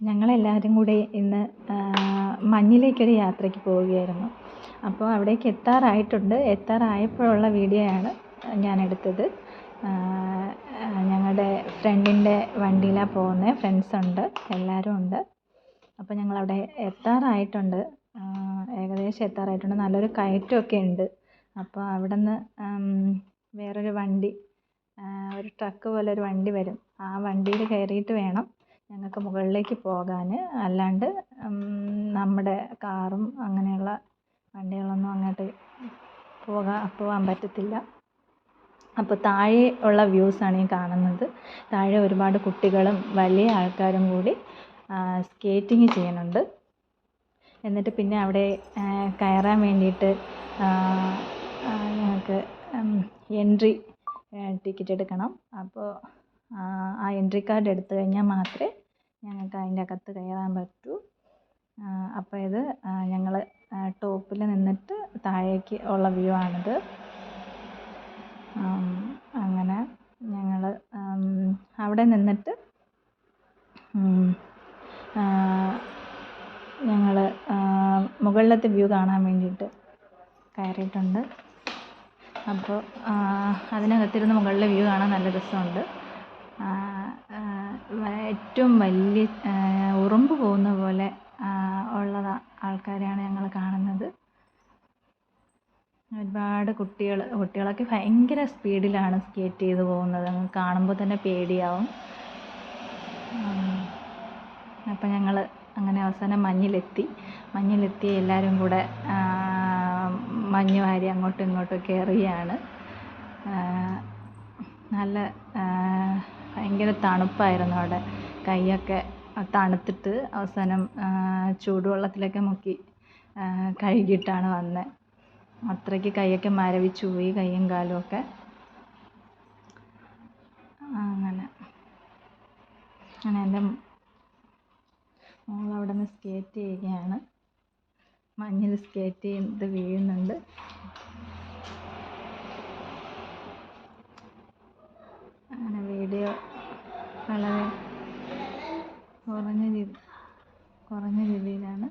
ഞങ്ങളെല്ലാവരും കൂടെ ഇന്ന് മഞ്ഞിലേക്കൊരു യാത്രയ്ക്ക് പോവുകയായിരുന്നു. അപ്പോൾ അവിടേക്ക് എത്താറായിട്ടുണ്ട്. എത്താറായപ്പോഴുള്ള വീഡിയോ ആണ് ഞാൻ എടുത്തത് ഞങ്ങളുടെ ഫ്രണ്ടിന്റെ വണ്ടിയിലാണ് പോകുന്നത്. ഫ്രണ്ട്സ് ഉണ്ട് എല്ലാവരും ഉണ്ട്. അപ്പോൾ ഞങ്ങളവിടെ എത്താറായിട്ടുണ്ട്. ഏകദേശം എത്താറായിട്ടുണ്ട്. നല്ലൊരു കയറ്റമൊക്കെ ഉണ്ട്. അപ്പോൾ അവിടെ നിന്ന് വേറൊരു വണ്ടി ഒരു ട്രക്ക് പോലെ ഒരു വണ്ടി വരും. ആ വണ്ടിയിൽ കയറിയിട്ട് വേണം ഞങ്ങൾക്ക് മുകളിലേക്ക് പോകാൻ അല്ലാണ്ട് നമ്മുടെ കാറും അങ്ങനെയുള്ള വണ്ടികളൊന്നും അങ്ങോട്ട് പോകാൻ പോകാൻ പറ്റത്തില്ല. അപ്പോൾ താഴെ ഉള്ള വ്യൂസാണ് ഈ കാണുന്നത്. താഴെ ഒരുപാട് കുട്ടികളും വലിയ ആൾക്കാരും കൂടി സ്കേറ്റിംഗ് ചെയ്യുന്നുണ്ട്. എന്നിട്ട് പിന്നെ അവിടെ കയറാൻ വേണ്ടിയിട്ട് ഞങ്ങൾക്ക് എൻട്രി ടിക്കറ്റ് എടുക്കണം. അപ്പോൾ ആ എൻട്രി കാർഡ് എടുത്തു കഴിഞ്ഞാൽ മാത്രമേ ഞങ്ങൾക്ക് അതിന്റെ അകത്ത് കയറാൻ പറ്റൂ. അപ്പോൾ ഇത് ഞങ്ങൾ ടോപ്പിൽ നിന്നിട്ട് താഴേക്ക് ഉള്ള വ്യൂ ആണിത്. അങ്ങനെ ഞങ്ങൾ അവിടെ നിന്നിട്ട് ഞങ്ങൾ മുകളിലത്തെ വ്യൂ കാണാൻ വേണ്ടിയിട്ട് കയറിയിട്ടുണ്ട്. അപ്പോൾ അതിനകത്തിരുന്ന് മുകളിലെ വ്യൂ കാണാൻ നല്ല രസമുണ്ട്. ഏറ്റവും വലിയ ഉറുമ്പ് പോകുന്ന പോലെ ഉള്ള ആൾക്കാരെയാണ് ഞങ്ങൾ കാണുന്നത്. ഒരുപാട് കുട്ടികൾ കുട്ടികളൊക്കെ ഭയങ്കര സ്പീഡിലാണ് സ്കേറ്റ് ചെയ്ത് പോകുന്നത്. കാണുമ്പോൾ തന്നെ പേടിയാവും. അപ്പം ഞങ്ങൾ അങ്ങനെ അവസാനം മഞ്ഞിലെത്തി. മഞ്ഞിലെത്തി എല്ലാവരും കൂടെ മഞ്ഞ് വാരി അങ്ങോട്ടും ഇങ്ങോട്ടും എറിയുകയാണ് നല്ല ഭയങ്കര തണുപ്പായിരുന്നു അവിടെ. കൈയൊക്കെ തണുത്തിട്ട് അവസാനം ചൂടുവെള്ളത്തിലൊക്കെ മുക്കി കഴുകിയിട്ടാണ് വന്നത് അത്രയ്ക്ക് കൈയൊക്കെ മരവിച്ചു പോയി കൈയും കാലും ഒക്കെ. അങ്ങനെ. അങ്ങനെ എന്റെ മോൾ അവിടെ നിന്ന് സ്കേറ്റ് ചെയ്യുകയാണ്. മഞ്ഞിൽ സ്കേറ്റ് ചെയ്ത് വീഴുന്നുണ്ട്. വളരെ കുറഞ്ഞ രീതി കുറഞ്ഞ രീതിയിലാണ്